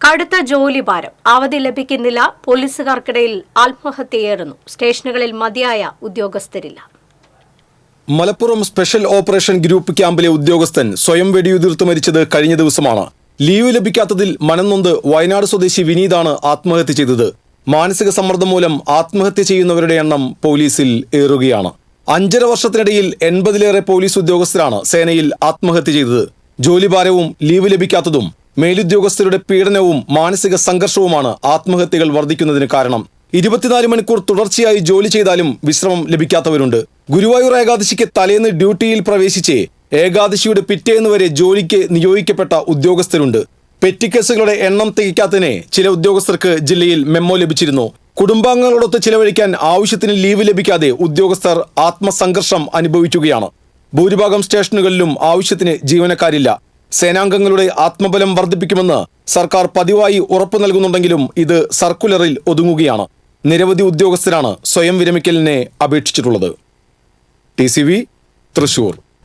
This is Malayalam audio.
കടുത്ത ജോലി ഭാരം അവധി ലഭിക്കുന്നില്ല. പോലീസുകാർക്കിടയിൽ ആത്മഹത്യയേറുന്നു. സ്റ്റേഷനുകളിൽ മതിയായ ഉദ്യോഗസ്ഥരില്ല. മലപ്പുറം സ്പെഷ്യൽ ഓപ്പറേഷൻ ഗ്രൂപ്പ് ക്യാമ്പിലെ ഉദ്യോഗസ്ഥൻ സ്വയം വെടിയുതിർത്ത് മരിച്ചത് കഴിഞ്ഞ ദിവസമാണ്. ലീവ് ലഭിക്കാത്തതിൽ മനംനൊന്ത് വയനാട് സ്വദേശി വിനീതാണ് ആത്മഹത്യ ചെയ്തത്. മാനസിക സമ്മർദ്ദം മൂലം ആത്മഹത്യ ചെയ്യുന്നവരുടെ എണ്ണം പോലീസിൽ ഏറുകയാണ്. അഞ്ചര വർഷത്തിനിടയിൽ എൺപതിലേറെ പോലീസ് ഉദ്യോഗസ്ഥരാണ് സേനയിൽ ആത്മഹത്യ ചെയ്തത്. ജോലിഭാരവും ലീവ് ലഭിക്കാത്തതും മേലുദ്യോഗസ്ഥരുടെ പീഡനവും മാനസിക സംഘർഷവുമാണ് ആത്മഹത്യകൾ വർദ്ധിക്കുന്നതിന് കാരണം. ഇരുപത്തിനാല് മണിക്കൂർ തുടർച്ചയായി ജോലി ചെയ്താലും വിശ്രമം ലഭിക്കാത്തവരുണ്ട്. ഗുരുവായൂർ ഏകാദശിക്ക് തലേന്ന് ഡ്യൂട്ടിയിൽ പ്രവേശിച്ച് ഏകാദശിയുടെ പിറ്റേന്ന് വരെ ജോലിക്ക് നിയോഗിക്കപ്പെട്ട ഉദ്യോഗസ്ഥരുണ്ട്. പെറ്റിക്കേസുകളുടെ എണ്ണം തികയ്ക്കാത്തതിനെ ചില ഉദ്യോഗസ്ഥർക്ക് ജില്ലയിൽ മെമ്മോ ലഭിച്ചിരുന്നു. കുടുംബാംഗങ്ങളോടൊത്ത് ചിലവഴിക്കാൻ ആവശ്യത്തിന് ലീവ് ലഭിക്കാതെ ഉദ്യോഗസ്ഥർ ആത്മസംഘർഷം അനുഭവിക്കുകയാണ്. ഭൂരിഭാഗം സ്റ്റേഷനുകളിലും ആവശ്യത്തിന് ജീവനക്കാരില്ല. സേനാംഗങ്ങളുടെ ആത്മബലം വർദ്ധിപ്പിക്കുമെന്ന് സർക്കാർ പതിവായി ഉറപ്പു നൽകുന്നുണ്ടെങ്കിലും ഇത് സർക്കുലറിൽ ഒതുങ്ങുകയാണ്. നിരവധി ഉദ്യോഗസ്ഥരാണ് സ്വയം വിരമിക്കലിനെ അപേക്ഷിച്ചിട്ടുള്ളത്. ടി തൃശൂർ.